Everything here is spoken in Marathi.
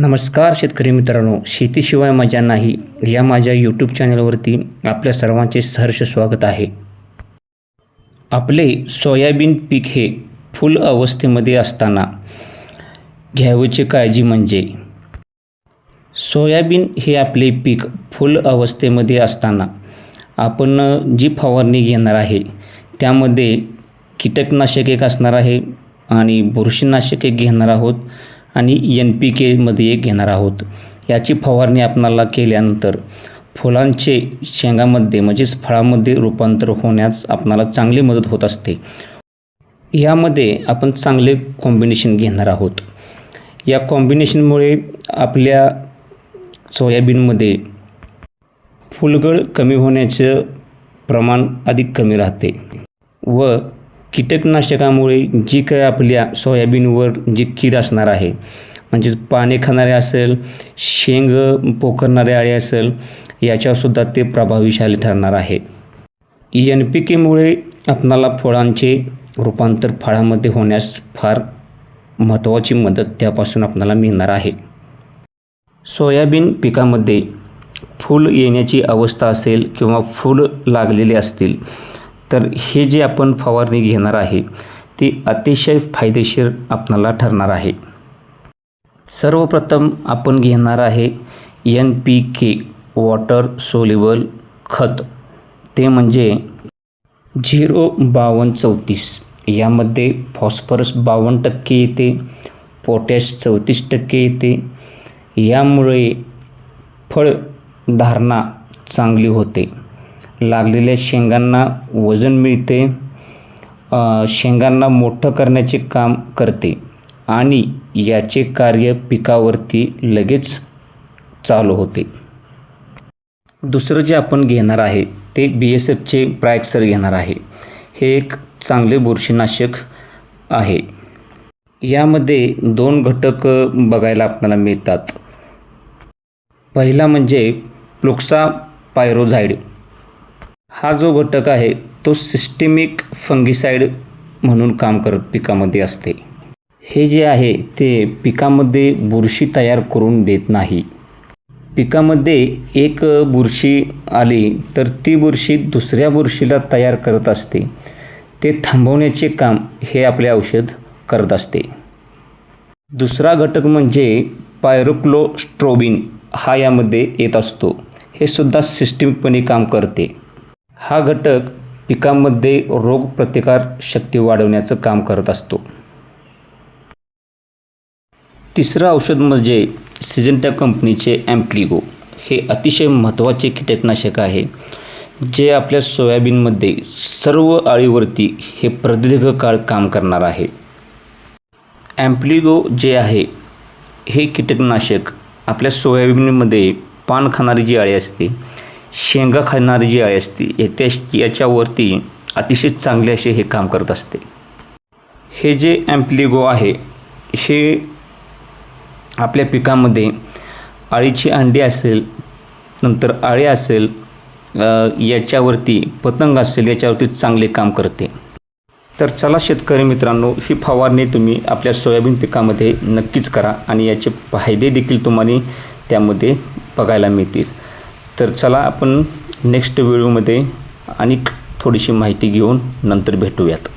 नमस्कार शेतकरी मित्रांनो शेतीशिवाय मजा नाही. या माझ्या यूट्यूब चॅनलवरती आपल्या सर्वांचे सहर्ष स्वागत आहे. आपले सोयाबीन पीक हे फुल अवस्थेमध्ये असताना घ्यावयाची काळजी म्हणजे सोयाबीन हे आपले पीक फुल अवस्थेमध्ये असताना आपण जी फवारणी घेणार आहे त्यामध्ये कीटकनाशक एक असणार आहे आणि बुरशीनाशक एक घेणार आहोत. आणि एन पी केमध्ये एक घेणार आहोत. याची फवारणी आपणाला केल्यानंतर फुलांचे शेंगामध्ये म्हणजेच फळामध्ये रूपांतर होण्यास आपणाला चांगली मदत होत असते. यामध्ये आपण चांगले कॉम्बिनेशन घेणार आहोत. या कॉम्बिनेशनमुळे आपल्या सोयाबीनमध्ये फुलगळ कमी होण्याचं प्रमाण अधिक कमी राहते व कीटकनाशकामुळे जी काय आपल्या सोयाबीनवर जी कीड असणार आहे म्हणजेच पाने खाणारे असेल शेंग पोखरणारे आळे असेल याच्यावरसुद्धा ते प्रभावीशाली ठरणार आहे. एन पी केमुळे आपणाला फळांचे रूपांतर फळामध्ये होण्यास फार महत्त्वाची मदत त्यापासून आपणाला मिळणार आहे. सोयाबीन पिकामध्ये फूल येण्याची अवस्था असेल किंवा फूल लागलेले असतील तर हे जे आपण फवारणी घेणार आहे ती अतिशय फायदेशीर आपणाला ठरणार आहे. सर्वप्रथम आपण घेणार आहे N P K water soluble खत. ते म्हणजे झिरो बावन्न चौतीस. यामध्ये फॉस्फरस बावन्न टक्के येते पोटॅश चौतीस टक्के येते. यामुळे फळ धारणा चांगली होते. लागलेल्या शेंगांना वजन मिळते शेंगांना मोठं करण्याचे काम करते आणि याचे कार्य पिकावरती लगेच चालू होते. दुसरं जे आपण घेणार आहे ते बी एस एफचे प्रायक्सर घेणार आहे. हे एक चांगले बुरशीनाशक आहे. यामध्ये दोन घटक बघायला आपल्याला मिळतात. पहिला म्हणजे प्लुक्सा पायरोझाईड हा जो घटक आहे तो सिस्टेमिक फंगिसाईड म्हणून काम करत पिकामध्ये असते. हे जे आहे ते पिकामध्ये बुरशी तयार करून देत नाही. पिकामध्ये एक बुरशी आली तर ती बुरशी दुसऱ्या बुरशीला तयार करत असते. ते थांबवण्याचे काम हे आपले औषध करत असते. दुसरा घटक म्हणजे पायरोक्लोस्ट्रोबिन हा यामध्ये येत असतो. हे सुद्धा सिस्टमिकपणे काम करते. हा घटक पिकांमध्ये रोगप्रतिकार शक्ती वाढवण्याचं काम करत असतो. तिसरं औषध म्हणजे सिजंटा कंपनीचे ॲम्प्लिगो. हे अतिशय महत्त्वाचे कीटकनाशक आहे जे आपल्या सोयाबीनमध्ये सर्व आळीवरती हे प्रदीर्घ काळ काम करणार आहे. ॲम्प्लिगो जे आहे हे कीटकनाशक आपल्या सोयाबीनमध्ये पान खाणारी जी आळी असते शेंगा खाणारी जी आळी असते त्या याच्यावरती अतिशय चांगले असे हे काम करत असते. हे जे ॲम्प्लिगो आहे हे आपल्या पिकामध्ये आळीची अंडी असेल नंतर आळे असेल याच्यावरती पतंग असेल याच्यावरती चांगले काम करते. तर चला शेतकरी मित्रांनो ही फवारणी तुम्ही आपल्या सोयाबीन पिकामध्ये नक्कीच करा आणि याचे फायदे देखील तुम्हाला त्यामध्ये बघायला मिळतील. तर चला आपण नेक्स्ट व्हिडिओमध्ये आणि थोडीशी माहिती घेऊन नंतर भेटूयात.